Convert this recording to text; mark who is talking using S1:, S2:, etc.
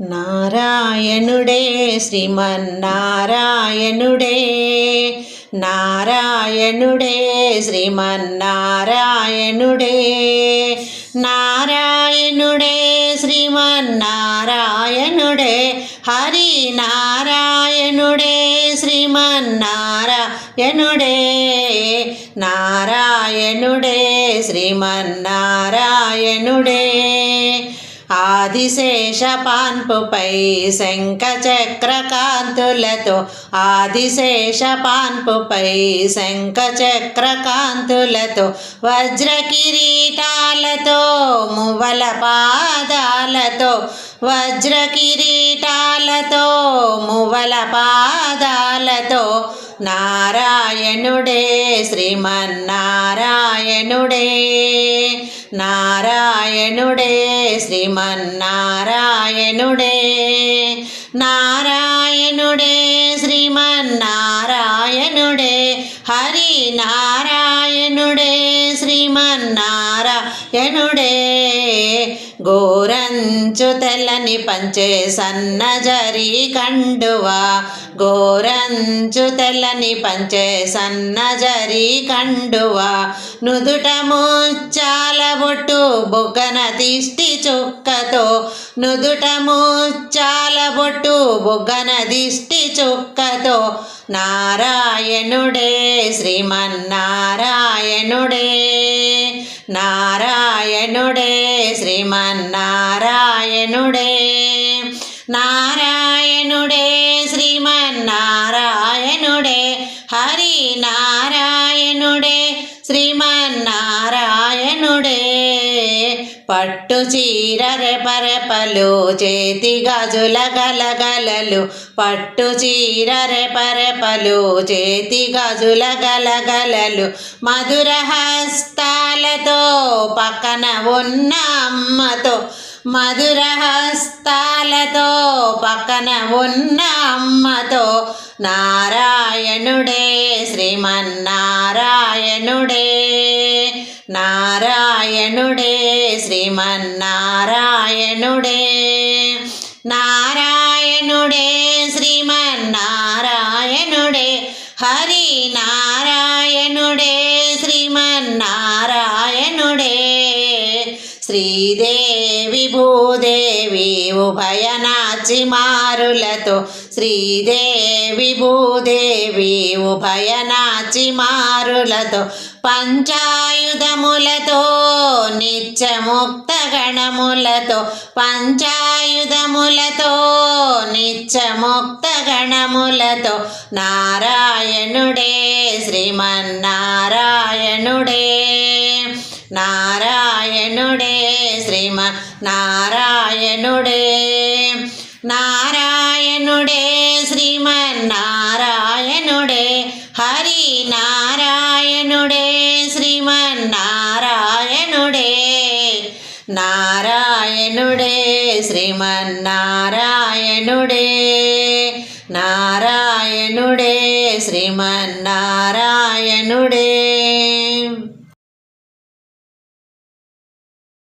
S1: నారాయణుడే శ్రీమన్నారాయణుడే. నారాయణుడే శ్రీమన్నారాయణుడే. నారాయణుడే శ్రీమన్నారాయణుడే. హరి నారాయణుడే శ్రీమన్నారాయణుడే. నారాయణుడే శ్రీమన్నారాయణుడే. ఆదిశేష పాన్పుపై శంఖ చక్ర కాంతులతో ఆదిశేష పాన్పుపై శంఖ చక్ర కాంతులతో వజ్ర కిరీటాలతో మువ్వల పాదాలతో వజ్ర కిరీటాలతో మువ్వల పాదాలతో నారాయణుడే శ్రీమన్నారాయణుడే నారాయణుడే. శ్రీమన్నారాయణుడే. నారాయణుడే శ్రీమన్నారాయణుడే. హరి నారాయణుడే శ్రీమన్నారాయణుడే గోరంచు తెల్లని పంచే సన్నజరి కండువా. గోరంచు తెల్లని పంచే సన్నజరి కండువా. నుదుట ముచ్చాల బొట్టు బొగ్గన దిష్టి చుక్కతో. నుదుట ముచ్చాల బొట్టు బొగ్గన దిష్టి చుక్కతో. నారాయణుడే శ్రీమన్నారాయణుడే నారాయణుడే శ్రీమన్నారాయణుడే నారాయణుడే శ్రీమన్నారాయణుడే హరి నారాయణుడే శ్రీమన్నారాయణుడే పట్టు చీర రెపరెపలు చేతి గజుల గలగలలు. పట్టు చీర రెపరెపలు చేతి గజుల గలగలలు. మధుర హస్తాలతో పక్కన ఉన్న అమ్మతో మధుర హస్తాలతో పక్కన ఉన్న అమ్మతో. నారాయణుడే శ్రీమన్నారాయణుడే. నారాయణుడే శ్రీమన్నారాయణుడే. నారాయణ శ్రీదేవి భూదేవి ఉభయనాచి మారులతో శ్రీదేవి భూదేవి ఉభయనాచి మారులతో పంచాయుధములతో నిత్యముక్త గణములతో. పంచాయుధములతో నిత్యముక్త గణములతో. నారాయణుడే శ్రీమన్నారాయణుడే. ప్రేమ నారాయణుడే. నారాయణుడే శ్రీమన్నారాయణుడే. హరి నారాయణుడే శ్రీమన్నారాయణుడే. నారాయణుడే శ్రీమన్నారాయణుడే. నారాయణుడే శ్రీమన్నారాయణుడే.